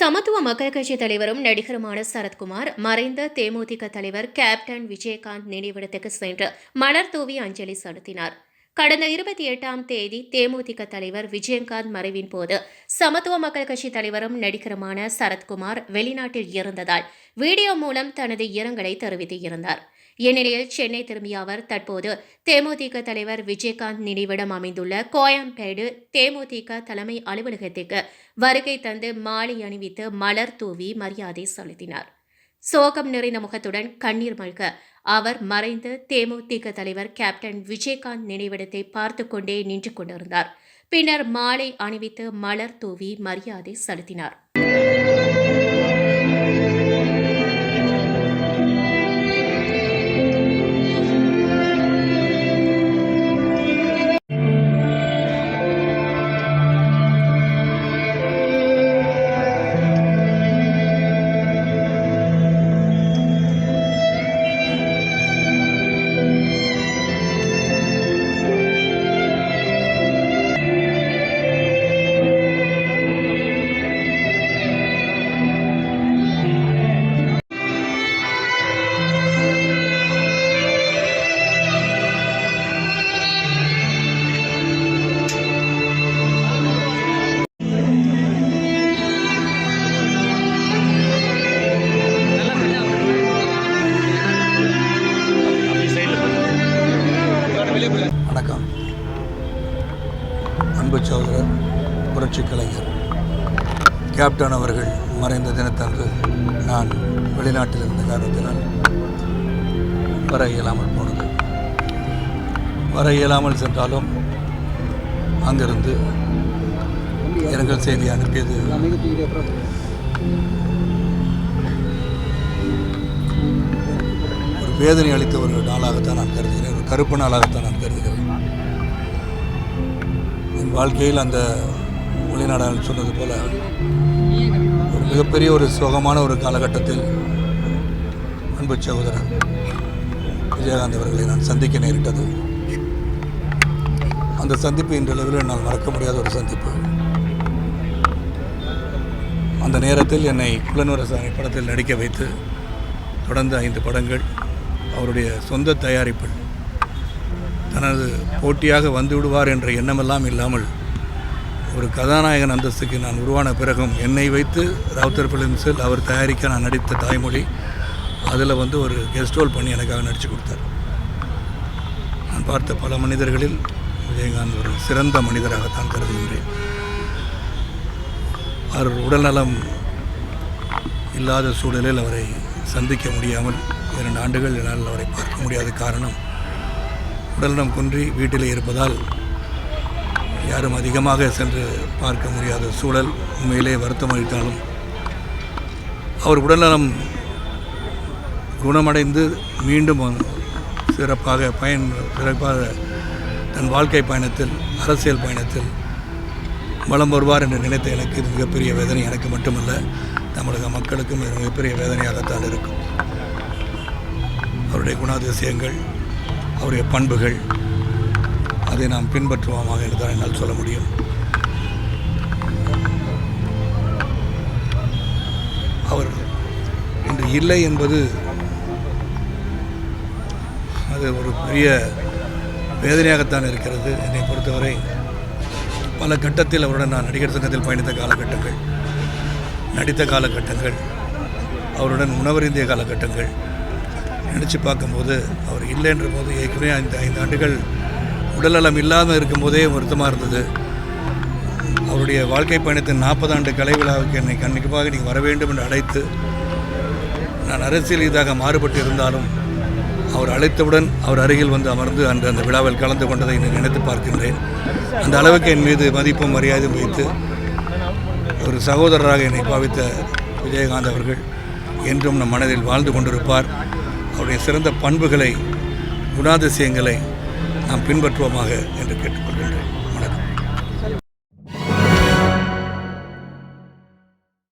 சமத்துவ மக்கள் கட்சி தலைவரும் நடிகருமான சரத்குமார் மறைந்த தேமுதிக தலைவர் கேப்டன் விஜயகாந்த் நினைவிடத்துக்கு சென்று மலர் தூவி அஞ்சலி செலுத்தினார். கடந்த இருபத்தி எட்டாம் தேதி தேமுதிக தலைவர் விஜயகாந்த் மறைவின் போது சமத்துவ மக்கள் கட்சி தலைவரும் நடிகருமான சரத்குமார் வெளிநாட்டில் இருந்ததால் வீடியோ மூலம் தனது இரங்கலை தெரிவித்து இருந்தார் இந்நிலையில் சென்னை திரும்பிய அவர் தற்போது தேமுதிக தலைவர் விஜயகாந்த் நினைவிடம் அமைந்துள்ள கோயம்பேடு தேமுதிக தலைமை அலுவலகத்திற்கு வருகை தந்து மாலை அணிவித்து மலர் தூவி மரியாதை செலுத்தினார். சோகம் நிறைந்த முகத்துடன் கண்ணீர் மல்க அவர் மறைந்த தேமுதிக தலைவர் கேப்டன் விஜயகாந்த் நினைவிடத்தை பார்த்து கொண்டே நின்று கொண்டிருந்தார். பின்னர் மாலை அணிவித்து மலர் தூவி மரியாதை செலுத்தினார். வணக்கம். அன்பு சகோதரர் புரட்சி கலைஞர் கேப்டன் அவர்கள் மறைந்த தினத்தன்று நான் வெளிநாட்டில் இருந்த காரணத்தினால் வர இயலாமல் போனது. வர இயலாமல் சென்றாலும் அங்கிருந்து இரங்கல் செய்தி அனுப்பியது ஒரு வேதனை அளித்த ஒரு நாளாகத்தான் நான் கருதுகிறேன் ஒரு கருப்பு நாளாகத்தான் நான் கருதுகிறேன். வாழ்க்கையில் அந்த வெளிநாடாளர் சொன்னது போல் ஒரு மிகப்பெரிய ஒரு சோகமான ஒரு காலகட்டத்தில் அன்பு சகோதரர் விஜயகாந்த் அவர்களை நான் சந்திக்க நேரிட்டது. அந்த சந்திப்பு இன்றளவில் என்னால் மறக்க முடியாத ஒரு சந்திப்பு. அந்த நேரத்தில் என்னை புலனுரசாணி படத்தில் நடிக்க வைத்து தொடர்ந்து ஐந்து படங்கள் அவருடைய சொந்த தயாரிப்பில் தனது போட்டியாக வந்து விடுவார் என்ற எண்ணமெல்லாம் இல்லாமல் ஒரு கதாநாயகன் அந்தஸ்துக்கு நான் உருவான பிறகும் என்னை வைத்து ராவுத்தர் ஃபிலிம்ஸில் அவர் தயாரிக்க நான் நடித்த தாய்மொழி அதில் வந்து ஒரு கெஸ்ட் ரோல் பண்ணி எனக்காக நடித்து கொடுத்தார். நான் பார்த்த பல மனிதர்களில் விஜயகாந்த் ஒரு சிறந்த மனிதராகத்தான் கருதுகின்றேன். அவர் உடல்நலம் இல்லாத சூழலில் அவரை சந்திக்க முடியாமல் இரண்டு ஆண்டுகள் என்னால் அவரை பார்க்க முடியாத காரணம் உடல்நலம் குன்றி வீட்டிலே இருப்பதால் யாரும் அதிகமாக சென்று பார்க்க முடியாத சூழல் உண்மையிலே வருத்தம் அளித்தாலும் அவர் உடல்நலம் குணமடைந்து மீண்டும் சிறப்பாக பயன் சிறப்பாக தன் வாழ்க்கை பயணத்தில் அரசியல் பயணத்தில் வளம் வருவார் என்று நினைத்த எனக்கு இது மிகப்பெரிய வேதனை. எனக்கு மட்டுமல்ல தமிழக மக்களுக்கும் இது மிகப்பெரிய வேதனையாகத்தான் இருக்கும். அவருடைய குணாதிசயங்கள் அவருடைய பண்புகள் அதை நாம் பின்பற்றுவோமாக என்று தான் என்னால் சொல்ல முடியும். அவர் இன்று இல்லை என்பது அது ஒரு பெரிய வேதனையாகத்தான் இருக்கிறது. என்னை பொறுத்தவரை பல கட்டத்தில் அவருடன் நான் நடிகர் சங்கத்தில் பயணித்த காலகட்டங்கள் நடித்த காலகட்டங்கள் அவருடன் உணவருந்திய காலகட்டங்கள் நினச்சி பார்க்கும்போது அவர் இல்லைன்ற போது ஏற்கனவே ஐந்து ஐந்து ஆண்டுகள் உடல்நலம் இல்லாமல் இருக்கும்போதே வருத்தமாக இருந்தது. அவருடைய வாழ்க்கை பயணத்தின் நாற்பது ஆண்டு கலை விழாவுக்கு என்னை கண்டிப்பாக நீங்கள் வர வேண்டும் என்று அழைத்து நான் அரசியல் இதாக மாறுபட்டு இருந்தாலும் அவர் அழைத்தவுடன் அவர் அருகில் வந்து அமர்ந்து அன்று அந்த விழாவில் கலந்து கொண்டதை நான் நினைத்து பார்க்கின்றேன். அந்த அளவுக்கு என் மீது மதிப்பும் மரியாதையும் வைத்து ஒரு சகோதரராக என்னை பாவித்த விஜயகாந்த் அவர்கள் என்றும் நம் மனதில் வாழ்ந்து கொண்டிருப்பார். அவருடைய சிறந்த பண்புகளை குணாதிசயங்களை நாம் பின்பற்றுவோமாக என்று கேட்டுக்கொள்கின்றேன்.